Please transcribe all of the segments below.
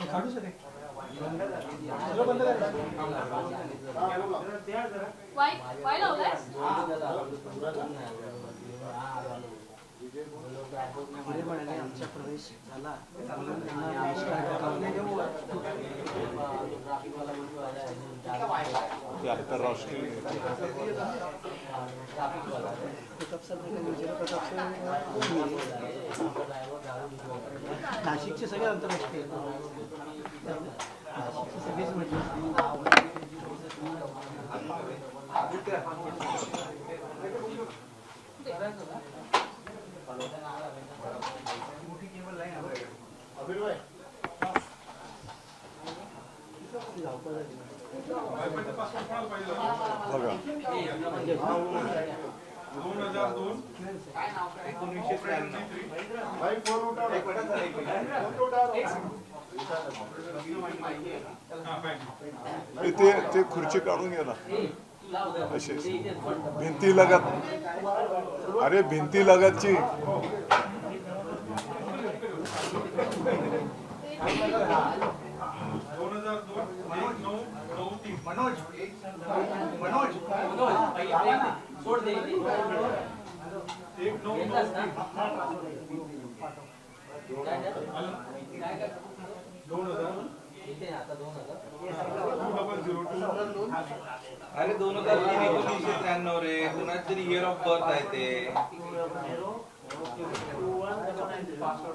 काढू आमचा प्रवेश झाला म्हणून त्यांना बहिष्कार टाकावा. ते आंतरराष्ट्रीय प्रताप नाशिकचे सगळे आंतरराष्ट्रीय नाशिकचे सगळेच दोन हजार दोन एकोणीसशे ते- ते खुर्ची काढून गेला ना. भिंती लगत. अरे भिंती लगतची दोन हजार दोन एक नऊ नऊ तीन एक नऊ दोन हजार. अरे दोन हजार तीन एकोणीसशे त्र्याण्णव रे. कुणाच तरी इयर ऑफ बर्थ आहे ते.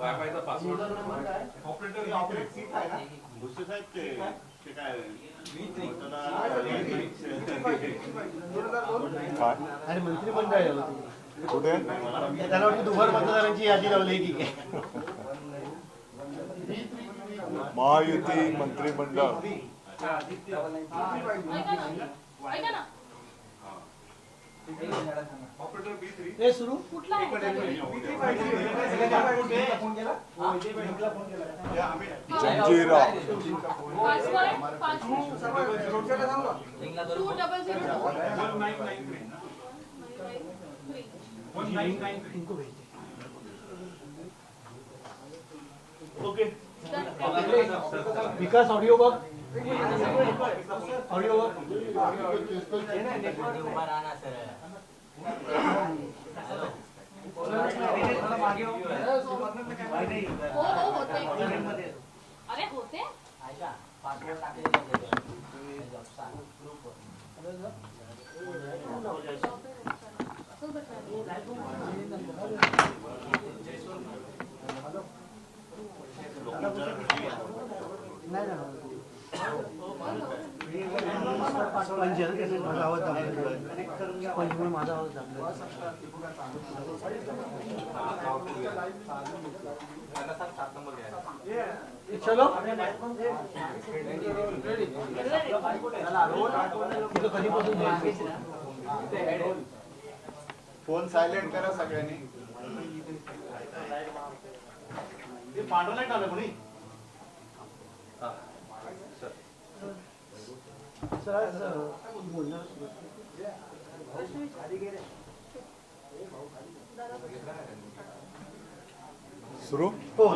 वायफायचा पासवर्ड ऑपरेटर काय आणि मंत्रिमंडळ आहे होते. कुठे? त्याला वाटतं दुबार मतदारांची यादी लावली की. काय महायुती मंत्रिमंडळ. ऑपरेटर बी थ्री हे सुरू? कुठला. विकास ऑडिओ बघ. ऑडिओ बघ हो हो होते अरे होते असंच नाही ना स्पंज आहे ना त्याच्यात माझा आवाज दाबला स्पंजमुळे माझा आवाज दाबला त्यांना सांग सात नंबर घ्यायला चलो? फोन सायलेंट करा सगळ्यांनी सर आज बोलणार सुरू सुरू? हो हो,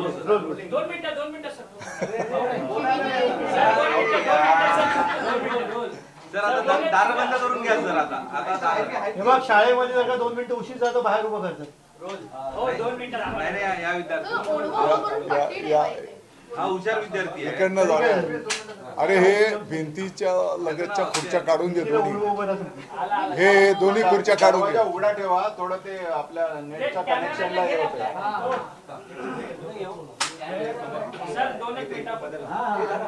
दार बंद करून घ्या सर आता. हे बघ शाळेमध्ये जर का दोन मिनिटं उशीर तर बाहेर उभं करतात. या हो, विद्यार्थी ओढून करून या- ठेवायची. हा हुशार विद्यार्थी आहे इकडनं जाऊ अरे हे भिंतीच्या लगतच्या खुर्च्या काढून घे दोन्ही. हे दोन्ही खुर्च्या काढून घे उघडा ठेवा थोडं ते आपल्या नेटच्या कनेक्शनला हे होतं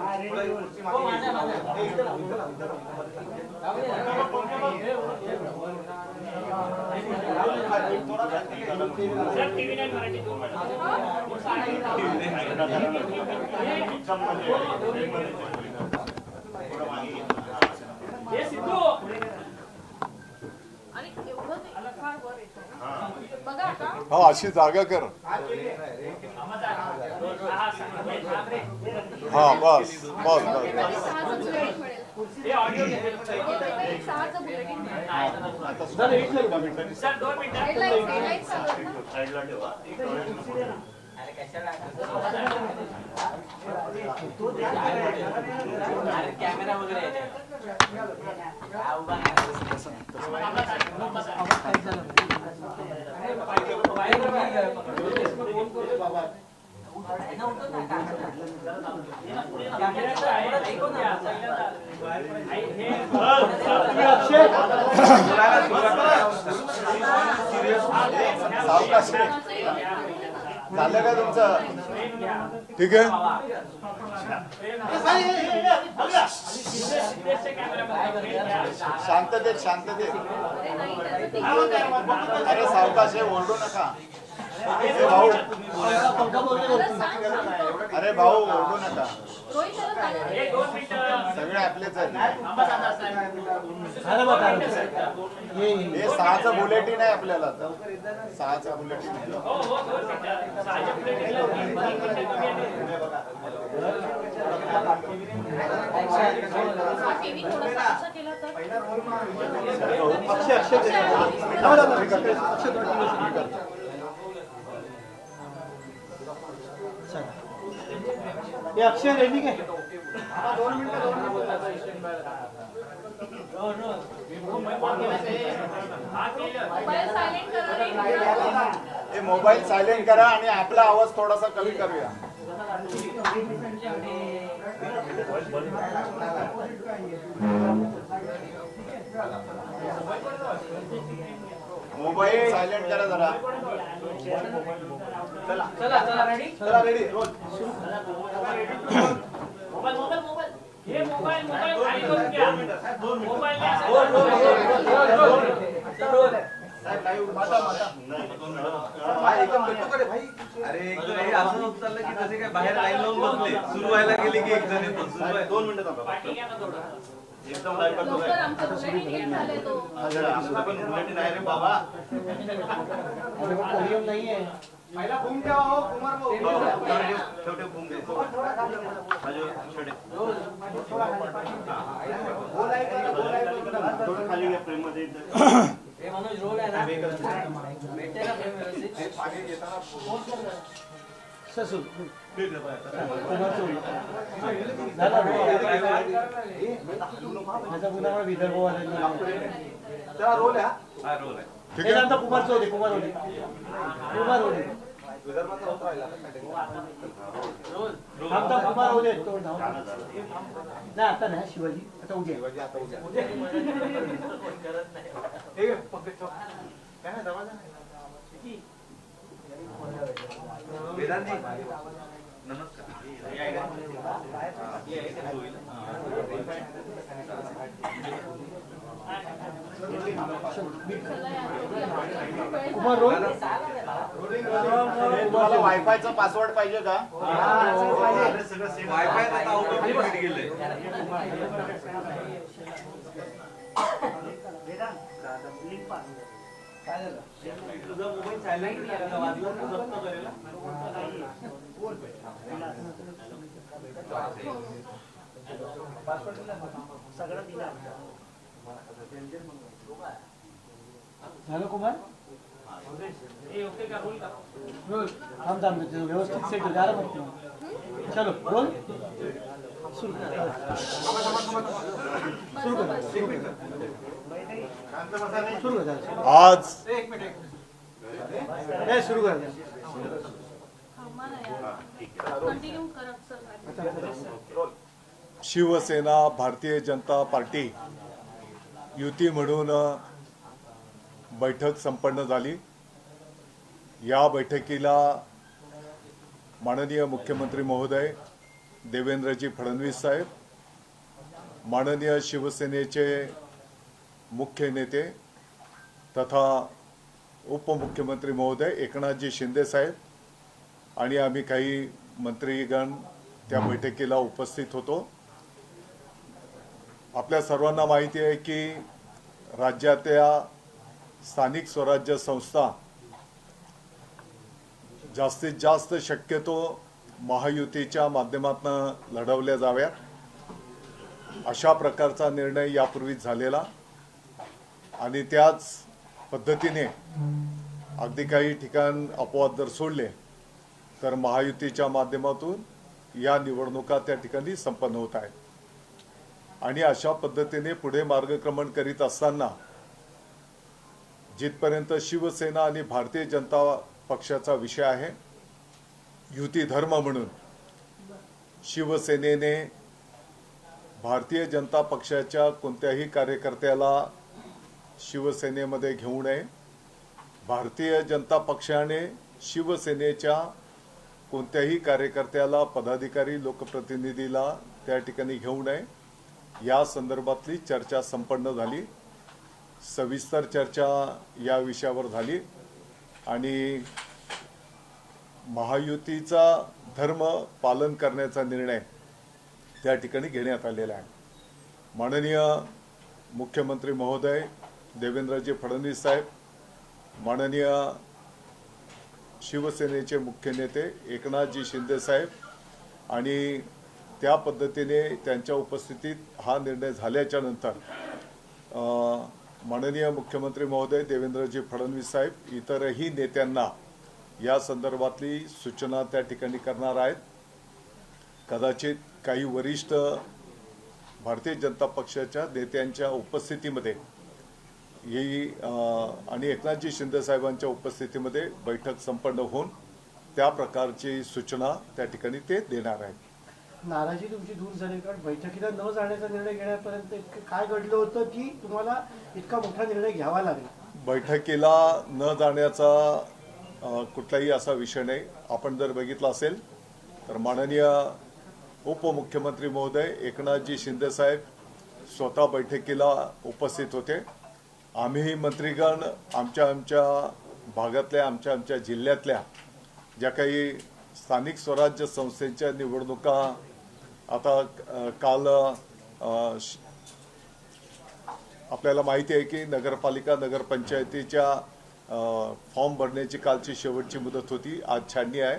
आणि एवढं ते फार वर येतं. बघा आता हा अशी जागा कर. हा बस बस बस. मिळेल. हो, कॅमेरा वगैरे सावकाश झालं का तुमचं? ठीक आहे. शांततेत शांततेत. अरे सावकाश हे ओरडू नका. भाऊ. अरे भाऊ ओरडू नका. सगळे आपलेच आहेत झालं बा तारक. ये ये. हे सहाचं बुलेटिन आहे आपल्याला सहाचं बुलेटिन आहे हा तर अक्षय अक्षय हे अक्षय रेडी काय मोबाईल सायलेंट करा रे. मोबाईल सायलेंट करा आणि आपला आवाज थोडासा कमी करूया मोबाईल सायलेंट करा जरा चला चला रेडी चला ready roll mobile mobile mobile. हे मोबाईल मोबाईल खाली करून घ्या. मोबाईल अरे एकदम हे असं होत चाललं की जसे काय बाहेर लाईन लावून बसले. सुरू व्हायला गेले की एक जण येतो. सुरू आहे दोन मिनिटं थांबा एकदम लाइट करतो लवकर आमचं बुलेटिन लेट झालंय तो. आपलं पण बुलेटिन आहे रे बाबा. अरे पण पोलिओ नाहीये. पहिला घुम ठेवा हो कुमार भाऊ. घुम दे छोटे थोडं खाली घ्या फ्रेममध्ये हे मनोज रोल आहे ना? ना frame व्यवस्थित. कुमार त्याला रोल आहे हा रोल आहे कुमार चौधरी कुमार कुमार आमचा कुमार ओली धावून. नाही आता नाही शिवाजी आता उद्या आता उद्या काय नाही दरवाजा नाही तुम्हाला वायफायचा पासवर्ड पाहिजे का? वायफाय तुझा मोबाईल सायलेंट करायला वाजला तर जप्त करायला झालं कुमार रोल थांब थांब व्यवस्थित सेट आरामात ठेवा. चलो कर सुरू कर. सुरू कर. आज शिवसेना भारतीय जनता पार्टी युती म्हणून बैठक संपन्न झाली. या बैठकीला माननीय मुख्यमंत्री महोदय देवेंद्रजी फडणवीस साहेब माननीय शिवसेनेचे मुख्य नेते तथा उपमुख्यमंत्री महोदय एकनाथजी शिंदे साहेब आणि आम्ही काही मंत्रीगण त्या बैठकीला उपस्थित होतो. आपल्या सर्वांना माहिती आहे की राज्यातल्या स्थानिक स्वराज्य संस्था जास्तीत जास्त शक्यतो महायुतीच्या माध्यमातून लढवल्या जाव्यात. अशा प्रकारचा निर्णय यापूर्वीच झालेला. आणि त्याच पद्धतीने अगदी काही ठिकाण अपवाद जर सोडले तर महायुतीच्या माध्यमातून या निवडणुका त्या ठिकाणी संपन्न होत आहेत. आणि अशा पद्धतीने पुढे मार्गक्रमण करीत असताना जिथपर्यंत शिवसेना आणि भारतीय जनता पक्षाचा विषय आहे युती धर्म म्हणून शिवसेनेने भारतीय जनता पक्षाच्या कोणत्याही कार्यकर्त्याला शिवसेनेमध्ये घेऊ नये. भारतीय जनता पक्षाने शिवसेनेच्या कोणत्याही कार्यकर्त्याला पदाधिकारी लोकप्रतिनिधीला त्या ठिकाणी घेऊ नये. या संदर्भातली चर्चा संपन्न झाली. सविस्तर चर्चा या विषयावर झाली. आणि महायुतीचा धर्म पालन करण्याचा निर्णय त्या ठिकाणी घेण्यात आलेला आहे. माननीय मुख्यमंत्री महोदय देवेंद्रजी फडणवीस साहेब माननीय शिवसेनेचे मुख्य नेते एकनाथजी शिंदे साहेब आणि त्या पद्धतीने त्यांच्या उपस्थितीत हा निर्णय झाल्याच्यानंतर माननीय मुख्यमंत्री महोदय देवेंद्रजी फडणवीस साहेब इतरही नेत्यांना या संदर्भातली सूचना त्या ठिकाणी करणार आहेत. कदाचित काही वरिष्ठ भारतीय जनता पक्षाच्या नेत्यांच्या उपस्थितीमध्ये ही आणि एकनाथजी शिंदे साहेबांच्या उपस्थितीमध्ये बैठक संपन्न होऊन त्या प्रकारची सूचना त्या ठिकाणी ते देणार आहेत. नाराजी तुमची दूर झाली कारण बैठकीला न जाण्याचा निर्णय घेण्यापर्यंत काय घडलं होतं की तुम्हाला इतका मोठा निर्णय घ्यावा लागला? बैठकीला न जाण्याचा कुठलाही असा विषय नाही. आपण जर बघितलं असेल तर माननीय उपमुख्यमंत्री महोदय एकनाथजी शिंदे साहेब स्वतः बैठकीला उपस्थित होते. आम्ही मंत्रीगण आमच्या आमच्या भागातल्या आमच्या आमच्या जिल्ह्यातल्या ज्या काही स्थानिक स्वराज्य संस्थेच्या निवडणुका आता काल श- आपल्याला माहिती आहे की नगरपालिका नगरपंचायतीच्या फॉर्म भरण्याची कालची शेवटची मुदत होती आज छाननी आहे.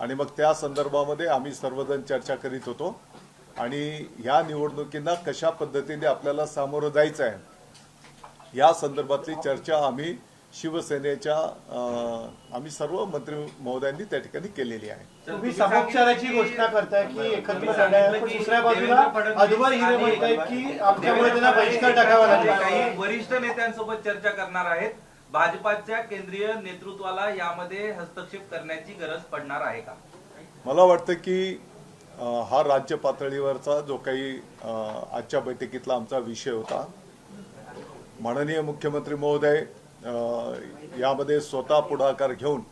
आणि मग त्या संदर्भामध्ये आम्ही सर्वजण चर्चा करीत होतो. आणि ह्या निवडणुकींना कशा पद्धतीने आपल्याला सामोरं जायचं आहे या संदर्भातली चर्चा आम्ही शिवसेनेच्या अ, आम्ही सर्व मंत्री महोदयांनी त्या ठिकाणी केलेली आहे. तुम्ही समोपचाराची घोषणा करताय की एकत्र दुसऱ्या बाजूला अदवर हिरे म्हणतायत की आमच्यामुळे त्यांना बहिष्कार टाकावा लागला. काही वरिष्ठ नेत्यांसोबत चर्चा करणार आहेत. भाजपाच्या केंद्रीय नेतृत्वाला यामध्ये हस्तक्षेप करण्याची गरज पडणार आहे का? मला वाटतं की हा राज्य पातळीवरचा जो काही आजच्या बैठकीतला आमचा विषय होता माननीय मुख्यमंत्री महोदय यामध्ये स्वतः पुढाकार घेऊन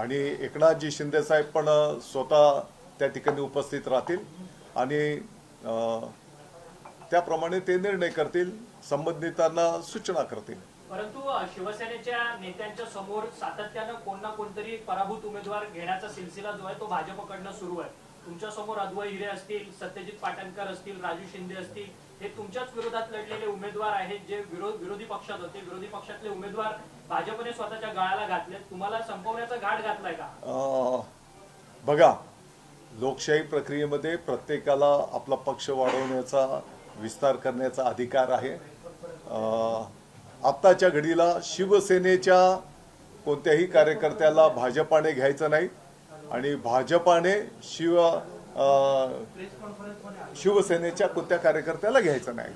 आणि एकनाथजी शिंदेसाहेब पण स्वतः त्या ठिकाणी उपस्थित राहतील आणि त्याप्रमाणे ते निर्णय करतील संबंधितांना सूचना करतील. परंतु शिवसेनेच्या नेत्यांच्या समोर सातत्यानं कोण ना कोणतरी पराभूत उमेदवार घेण्याचा सिलसिला जो आहे तो भाजपकडनं सुरू आहे. तुमच्यासमोर अद्वय हिरे असतील सत्यजित पाटणकर असतील राजू शिंदे असतील हे तुमच्याच विरोधात लढलेले उमेदवार आहेत जे विरोध विरोधी पक्षात होते विरोधी पक्षातले उमेदवार भाजपने स्वतःच्या गाळाला घातले तुम्हाला संपवण्याचा घाट घातलाय का? बघा लोकशाही प्रक्रियेमध्ये प्रत्येकाला आपला पक्ष वाढवण्याचा विस्तार करण्याचा अधिकार आहे. आत्ताच्या घडीला शिवसेनेच्या कोणत्याही कार्यकर्त्याला भाजपाने घ्यायचं नाही आणि भाजपाने शिव शिवसेनेच्या कोणत्या कार्यकर्त्याला घ्यायचं नाही?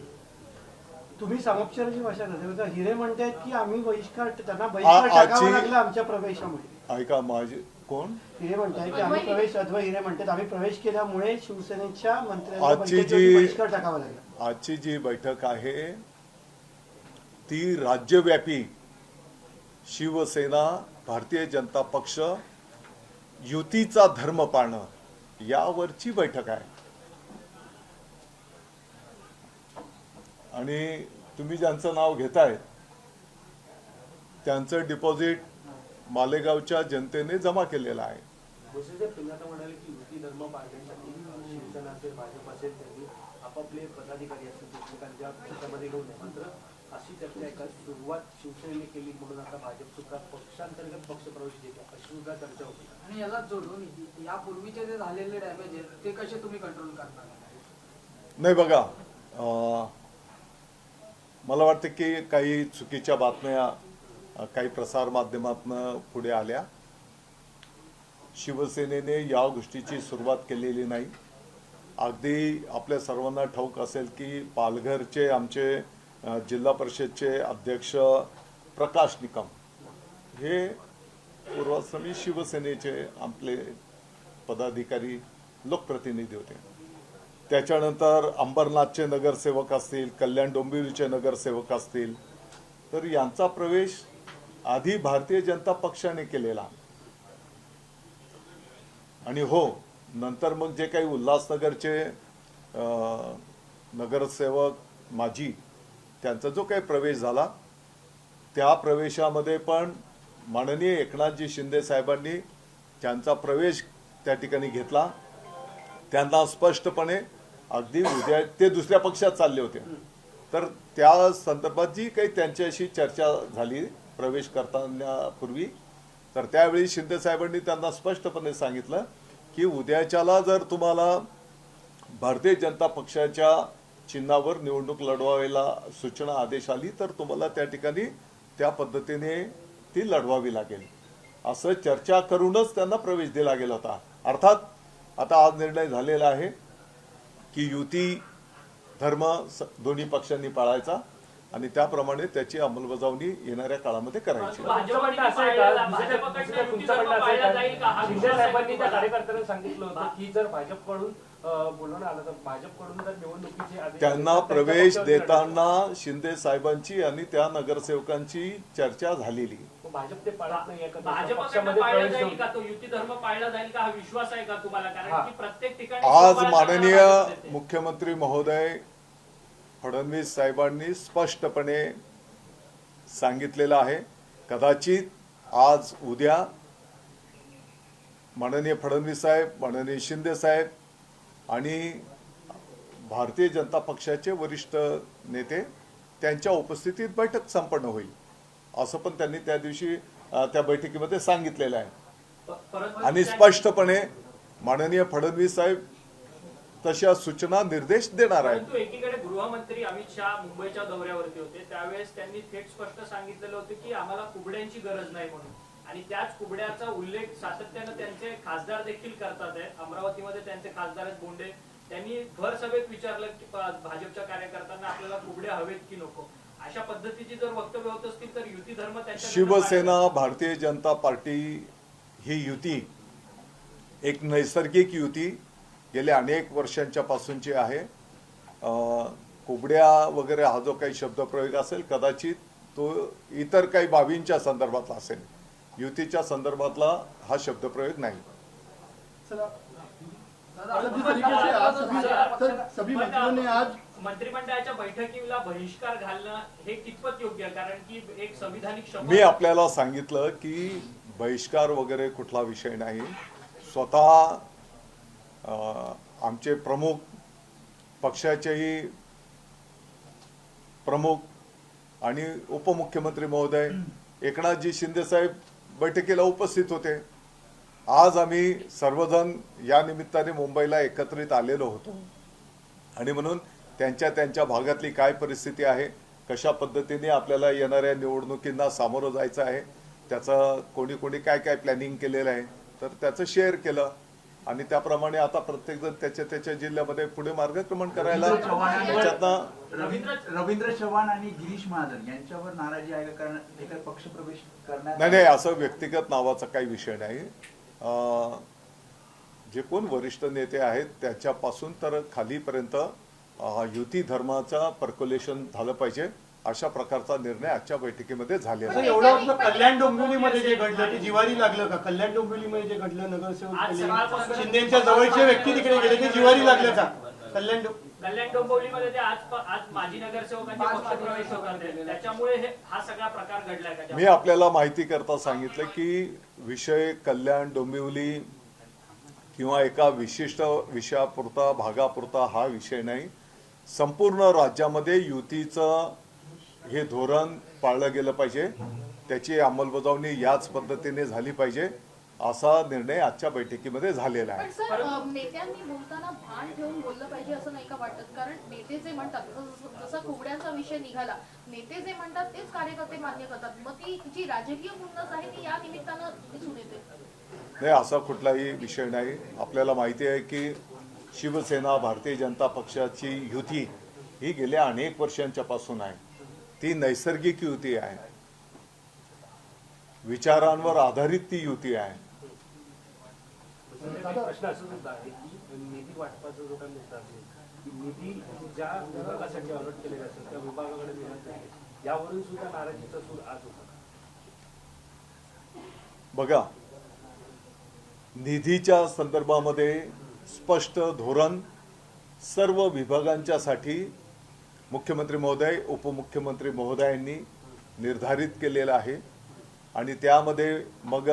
तुम्ही समोपचाराची भाषा तर हिरे म्हणतायत की आम्ही बहिष्कार त्यांना बहिष्कार टाकावा लागला आमच्या प्रवेशामुळे. ऐका माझे कोण? हिरे म्हणतायत की आम्ही प्रवेश अद्वै हिरे म्हणतात आम्ही प्रवेश केल्यामुळे शिवसेनेच्या मंत्र्यांना बहिष्कार टाकावा लागला. आजची जी बैठक आहे ती राज्यव्यापी शिवसेना भारतीय जनता पक्ष युतीचा धर्म पाळणं. यावरची बैठक आहे. आणि तुम्ही ज्यांचं नाव घेताय त्यांचं डिपॉझिट मालेगावच्या जनतेने जमा केलेलं आहे. आपापले पदाधिकारी असतील अशी चर्चा आहे का? सुरुवात शिवसेनेने केली म्हणून आता भाजप सुद्धा पक्षांतर्गत पक्षप्रवेश देतो अशी सुद्धा चर्चा होती. आणि याला जोडून यापूर्वीचे जे झालेले डॅमेज आहेत ते कसे तुम्ही कंट्रोल करणार? नाही बघा मला वाटतं की काही चुकीच्या बातम्या काही प्रसारमाध्यमातनं पुढे आल्या. शिवसेनेने या गोष्टीची सुरुवात केलेली नाही. अगदी आपल्या सर्वांना ठाऊक असेल की पालघरचे आमचे जिल्हा परिषदचे अध्यक्ष प्रकाश निकम. हे पूर्वाश्रमी शिवसेनेचे आपले पदाधिकारी लोकप्रतिनिधी होते. त्याच्यानंतर अंबरनाथचे नगरसेवक असतील कल्याण डोंबिवलीचे नगरसेवक असतील तर यांचा प्रवेश आधी भारतीय जनता पक्षाने केलेला. आणि हो नंतर मग जे काही उल्हासनगरचे नगरसेवक माजी त्यांचा जो काही प्रवेश झाला त्या प्रवेशामध्ये पण माननीय एकनाथजी शिंदे साहेबांनी त्यांचा प्रवेश त्या ठिकाणी घेतला. त्यांना स्पष्टपणे अगदी उद्या ते दुसऱ्या पक्षात चालले होते. तर त्या संदर्भात जी काही त्यांच्याशी चर्चा झाली प्रवेश करतानापूर्वी तर त्यावेळी शिंदे साहेबांनी त्यांना स्पष्टपणे सांगितलं की उद्याच्याला जर तुम्हाला भारतीय जनता पक्षाच्या चिन्हावर निवडणूक लढवायला सूचना आदेश आली तर तुम्हाला त्या ठिकाणी त्या पद्धतीने ती लढवावी लागेल. असं चर्चा करूनच त्यांना प्रवेश दिला गेला होता. अर्थात आता आज निर्णय झालेला आहे की युती धर्म दोन्ही पक्षांनी पाळायचा आणि त्याप्रमाणे त्याची अंमलबजावणी येणाऱ्या काळामध्ये करायची? हा सांगितलं होतं की जर भाजपकडून आलं तर भाजपकडून निवडणुकीचे त्यांना तर त्यांच्या प्रवेश. देताना शिंदे साहेबांची आणि त्या नगरसेवकांची चर्चा झालेली भाजप ते पाळत नाही का भाजपकडनं पक्षामध्ये पाळला प्रवेश जाईल देऊन? का तो युती धर्म पाळला जाईल का विश्वास आहे का तुम्हाला. कारण की प्रत्येक ठिकाणी आज माननीय. मुख्यमंत्री महोदय फडणवीस साहेबांनी स्पष्टपणे सांगितलेलं आहे कदाचित आज उद्या माननीय फडणवीस साहेब माननीय शिंदे साहेब आणि भारतीय जनता पक्षाचे वरिष्ठ नेते त्यांच्या उपस्थितीत बैठक संपन्न होईल असं पण त्यांनी त्या दिवशी त्या बैठकीमध्ये सांगितलेलं आहे. आणि स्पष्टपणे माननीय फडणवीस साहेब तशा सूचना निर्देश देणार आहेत. एकीकडे गृहमंत्री अमित शहा मुंबईच्या दौऱ्यावरती होते त्यावेळेस त्यांनी थेट स्पष्ट सांगितलेलं होतं की आम्हाला कुबड्यांची गरज नाही म्हणून. आणि त्याच कुबड्याचा उल्लेख सातत्यानं त्यांचे खासदार देखील करतात आहे. अमरावतीमध्ये त्यांचे खासदार आहेत बोंडे. त्यांनी भर सभेत विचारलं की भाजपच्या कार्यकर्त्यांना आपल्याला कुबड्या हवेत की नको? अशा पद्धतीची जर वक्तव्य होत असतील तर युती धर्म त्यांच्या शिवसेना भारतीय जनता पार्टी ही युती एक नैसर्गिक युती गेल्या अनेक वर्षांच्या पासूनची आहे. कुबड्या वगैरे हा जो काही शब्दप्रयोग असेल कदाचित तो इतर काही बाबींच्या संदर्भातला असेल. युतीच्या संदर्भातला हा शब्दप्रयोग नाही. जिस तरीके से आज सभी सर, सभी मंत्रियों ने आज मंत्रिमंडळाच्या बैठकीला बहिष्कार घालणं हे कितपत योग्य आहे? कारण की एक संविधानिक शपथ मी आपल्याला सांगितलं की बहिष्कार वगैरे कुठला विषय नाही. स्वतः अं, आमचे प्रमुख पक्षाचेही प्रमुख आणि उपमुख्यमंत्री महोदय एकनाथजी शिंदे साहेब बैठकीला उपस्थित होते. आज आम्ही सर्वजण या निमित्ताने मुंबईला एकत्रित आलेलो होतो. आणि म्हणून त्यांच्या त्यांच्या भागातली काय परिस्थिती आहे कशा पद्धतीने आपल्याला येणाऱ्या निवडणुकींना सामोरं जायचं आहे त्याचं कोणी कोणी काय काय प्लॅनिंग केलेलं आहे तर त्याचं शेअर केलं. आणि त्याप्रमाणे आता प्रत्येकजण त्याच्या त्याच्या जिल्ह्यामध्ये पुढे मार्गक्रमण करायला रवींद्र रवींद्र चव्हाण आणि गिरीश महाजन यांच्यावर नाराजी आहे कारण पक्षप्रवेश करण्यात नाही नाही असं व्यक्तिगत नावाचा काही विषय नाही. जे कोण वरिष्ठ नेते आहेत त्याच्यापासून तर खालीपर्यंत युती धर्माचा पर्क्युलेशन झालं पाहिजे. अशा प्रकारचा निर्णय आजच्या बैठकीमध्ये झालेला एवढं आपलं कल्याण डोंबिवलीमध्ये जे घडलं ते जिवारी लागलं का? कल्याण डोंबिवलीमध्ये जे घडलं नगरसेवक शिंदेच्या जवळचे व्यक्ती तिकडे गेले ते जिवारी लागलं का? कल्याण कल्याण डोंबिवलीमध्ये ते आज आज माजी नगरसेवकांचे पक्षप्रवेश होतात आहे. त्याच्यामुळे हे हा सगळा प्रकार घडलाय का? मी आपल्याला माहिती करता सांगितलं की विषय कल्याण डोंबिवली किंवा एका विशिष्ट विषयापुरता भागापुरता हा विषय नाही. संपूर्ण राज्यामध्ये युतीचं हे धोरण पाळलं गेलं पाहिजे. त्याची अंमलबजावणी याच पद्धतीने झाली पाहिजे असा निर्णय आजच्या बैठकीमध्ये झालेला आहे. नेत्यांनी बोलताना भान ठेवून बोललं पाहिजे असं नाही का वाटत? कारण नेते जे म्हणतात जसं जसा कुबड्यांचा विषय निघाला नेते जे म्हणतात तेच कार्यकर्ते मान्य करतात. मग ती जी राजकीय खुन्नस आहे ती या निमित्तानं दिसून येते. नाही असा कुठलाही विषय नाही. आपल्याला माहिती आहे की शिवसेना भारतीय जनता पक्षाची युती ही गेल्या अनेक वर्षांच्या पासून आहे. ती नैसर्गिक युती आहे. विचारांवर आधारित ती युती आहे. प्रश्न असं सुद्धा आहे की निधी वाटपाचा जो काही मुद्दा आहे की निधी ज्या विभागासाठी अलर्ट केलेला असेल त्या विभागाकडे देण्यात नाही यावरून सुद्धा नाराजीचा सूर आज होता. बघा निधीच्या संदर्भामध्ये स्पष्ट धोरण सर्व विभागांच्यासाठी मुख्यमंत्री महोदय उपमुख्यमंत्री महोदयांनी निर्धारित केलेलं आहे. आणि त्यामध्ये मग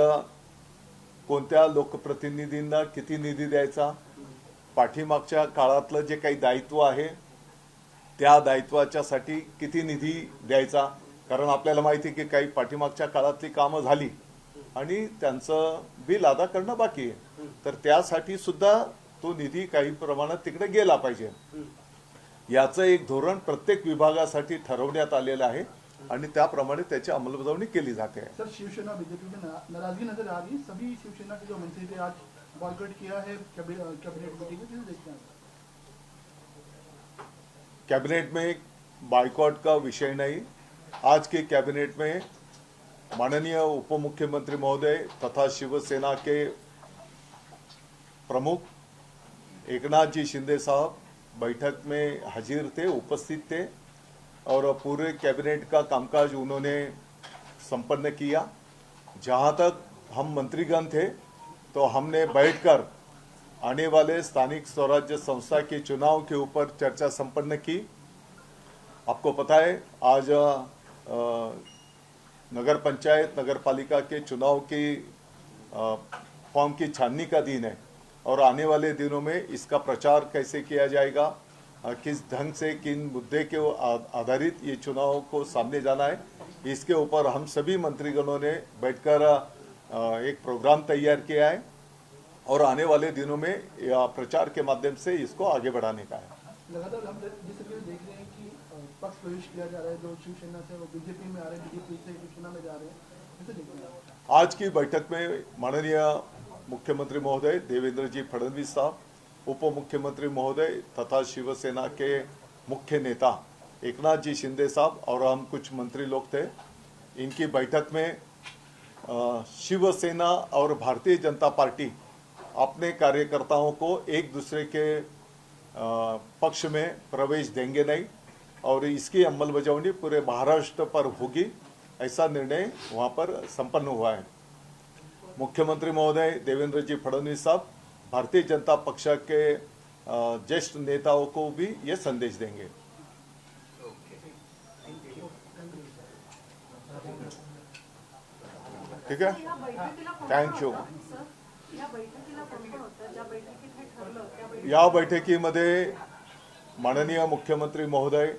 कोणत्या लोकप्रतिनिधींना किती निधी द्यायचा? पाठीमागच्या काळातलं जे काही दायित्व आहे त्या दायित्वाच्यासाठी किती निधी द्यायचा? कारण आपल्याला माहिती आहे की काही पाठीमागच्या काळातली कामं झाली आणि त्यांचं बिल अदा करणं बाकी आहे. तर त्यासाठी सुद्धा तो निधी काही प्रमाणात तिकडे गेला पाहिजे. याचं एक धोरण प्रत्येक विभागासाठी ठरवण्यात आलेलं आहे आणि त्याप्रमाणे त्याची अंमलबजावणी केली जाते. सर शिवसेना बीजेपी में नाराजगी नजर आ रही है सभी शिवसेना के जो मंत्री थे आज बॉयकॉट किया है कैबिनेट मीटिंग में देखते हैं? कैबिनेट में बाइकआउट का विषय नहीं। आज के कैबिनेट में माननीय उप मुख्यमंत्री महोदय तथा शिवसेना के प्रमुख एकनाथ जी शिंदे साहब बैठक में हाजिर थे उपस्थित थे और पूरे कैबिनेट का कामकाज उन्होंने संपन्न किया। जहाँ तक हम मंत्रीगण थे तो हमने बैठकर आने वाले स्थानिक स्वराज्य संस्था के चुनाव के ऊपर चर्चा संपन्न की। आपको पता है आज अ, नगर पंचायत नगर पालिका के चुनाव की फॉर्म की छाननी का दिन है। और आने वाले दिनों में इसका प्रचार कैसे किया जाएगा? किस ढंग से किन मुद्दे के आधारित ये चुनाव को सामने जाना है? इसके ऊपर हम सभी मंत्रीगणों ने बैठकर एक प्रोग्राम तैयार किया है और आने वाले दिनों में या प्रचार के माध्यम से इसको आगे बढ़ाने का है। लगातार हम जिस देख रहे हैं कि पक्ष प्रवेश किया जा रहा है जो शिवसेना से वो बीजेपी में आ रहे हैं बीजेपी से शिवसेना में जा रहे हैं? आज की बैठक में माननीय मुख्यमंत्री महोदय देवेंद्र जी फडणवीस साहब उप मुख्यमंत्री महोदय तथा शिवसेना के मुख्य नेता एकनाथ जी शिंदे साहब और हम कुछ मंत्री लोग थे। इनकी बैठक में शिवसेना और भारतीय जनता पार्टी अपने कार्यकर्ताओं को एक दूसरे के पक्ष में प्रवेश देंगे नहीं और इसकी अमल बजावनी पूरे महाराष्ट्र पर होगी, ऐसा निर्णय वहाँ पर संपन्न हुआ है। मुख्यमंत्री महोदय देवेंद्र जी फडणवीस साहब भारतीय जनता पक्ष के ज्येष्ठ नेताओं को भी ये संदेश देंगे। ठीक है? थँक यू या बैठकीमध्ये माननीय मुख्यमंत्री महोदय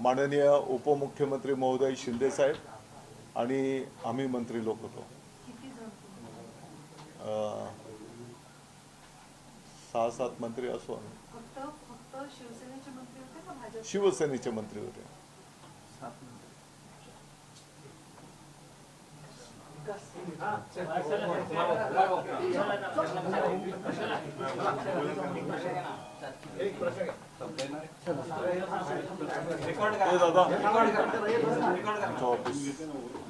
माननीय उपमुख्यमंत्री महोदय शिंदे साहेब आणि आम्ही मंत्री लोक होतो. सहा सात मंत्री असो आम्ही. फक्त फक्त शिवसेनेचे मंत्री होते का भाजप शिवसेनेचे मंत्री होते. ए, दादा. तुमचं ऑफिस चहा दे ना.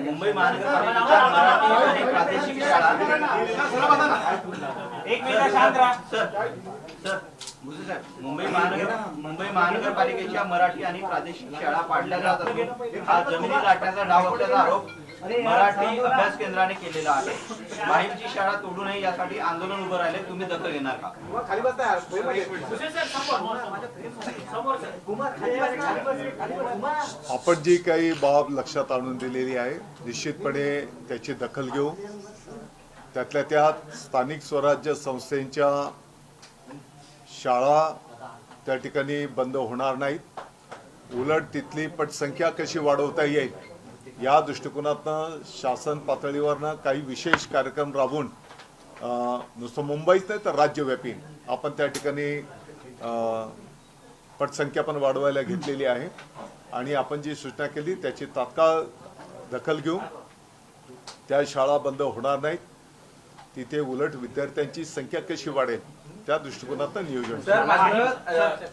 मुंबई महानगरपालिकेच्या मराठी आणि प्रादेशिक शाळा एक मिनिट शांत राहा. सर सर मुंबई महानगर मुंबई महानगरपालिकेच्या मराठी आणि प्रादेशिक शाळा पाडल्या जातात. हा जमिनी लाटण्याचा डाव असल्याचा आरोप मराठी अभ्यास केंद्राने केलेला आहे. माहीमची शाळा तोडू नये यासाठी आंदोलन उभं राहिले. तुम्ही दखल घेणार का? खाली बसता भुसे सर समोर समोर सर आपण जी काही बाब लक्षात आणून दिलेली आहे निश्चितपणे त्याची दखल घेऊ. त्यातल्या त्यात स्थानिक स्वराज्य संस्थेच्या शाळा त्या ठिकाणी बंद होणार नाहीत. उलट तिथली पटसंख्या कशी वाढवता येईल? या दृष्टिकोनातनं शासन पातळीवरनं काही विशेष कार्यक्रम राबवून नुसतं मुंबईच नाही तर राज्यव्यापी. आपण त्या ठिकाणी पटसंख्या पण वाढवायला घेतलेली आहे. आणि आपण जी सूचना केली त्याची तात्काळ दखल घेऊ त्या शाळा बंद होणार नाहीत. तिथे उलट विद्यार्थ्यांची संख्या कशी वाढेल त्या दृष्टिकोनातनं नियोजन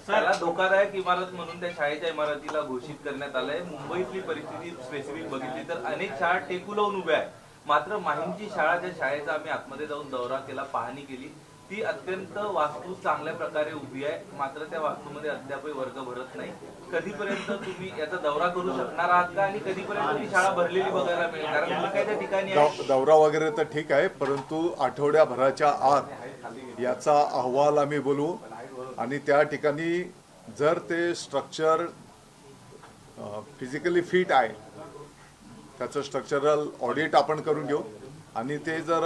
सर धोकादायक इमारत म्हणून त्या शाळेच्या इमारतीला घोषित करण्यात आलंय. मुंबईतली परिस्थिती स्पेसिफिक बघितली तर अनेक शाळा टेकू लावून उभ्या आहेत. मात्र माहीमची शाळा ज्या शाळेचा आम्ही आतमध्ये जाऊन दौरा केला पाहणी केली ती अत्यंत वास्तू चांगल्या प्रकारे उभी आहे. मात्र त्या वास्तूमध्ये अद्यापही वर्ग भरत नाही. कधीपर्यंत तुम्ही याचा दौरा करू शकणार आहात का? आणि कधीपर्यंत ती शाळा भरलेली बघायला मिळेल? कारण मुलकाच्या ठिकाणी आहे दौ- दौरा वगैरे तर ठीक आहे परंतु आठवड्याभराच्या आत याचा अहवाल आम्ही बोलू. आणि त्या ठिकाणी जर ते स्ट्रक्चर फिजिकली फिट आहे त्याचं स्ट्रक्चरल ऑडिट आपण करून घेऊ. आणि ते जर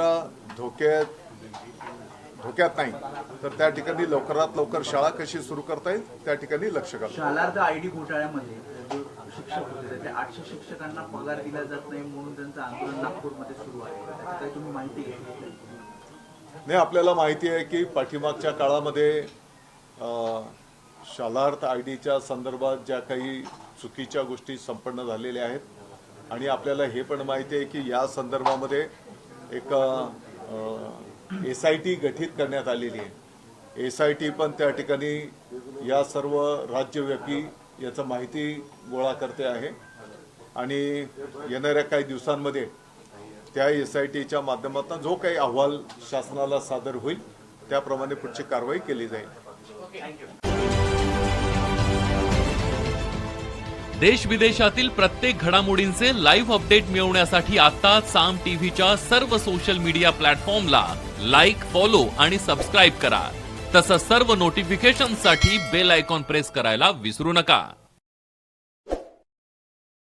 धोक्यात धोक्यात नाही तर त्या ठिकाणी लवकरात लवकर शाळा कशी सुरू करता येईल त्या ठिकाणी लक्ष घालू. शालार्थ आयडी घोटाळ्यामध्ये शिक्षक होते त्या आठशे शिक्षकांना पगार दिला जात नाही म्हणून त्यांचं आंदोलन नागपूरमध्ये सुरू आहे. त्याची तुम्ही माहिती घेतली? नाही आपल्याला माहिती आहे की पाठीमागच्या काळामध्ये शालार्थ आय डीच्या संदर्भात ज्या काही चुकीच्या गोष्टी संपन्न झालेल्या आहेत आणि आपल्याला हे पण माहिती आहे की या संदर्भामध्ये एक एस आय टी गठीत करण्यात आलेली आहे. एस आय टी पण त्या ठिकाणी या सर्व राज्यव्यापी याचं माहिती गोळा करते आहे. आणि येणाऱ्या काही दिवसांमध्ये त्या एस आय टीच्या माध्यमातून जो काही अहवाल शासनाला सादर होईल त्याप्रमाणे पुढची कारवाई केली जाईल. देश विदेशातील प्रत्येक घडामोडींचे लाईव्ह अपडेट मिळवण्यासाठी आता साम टीव्हीच्या सर्व सोशल मीडिया प्लॅटफॉर्मला लाईक फॉलो आणि सबस्क्राईब करा. तसंच सर्व नोटिफिकेशनसाठी बेल आयकॉन प्रेस करायला विसरू नका.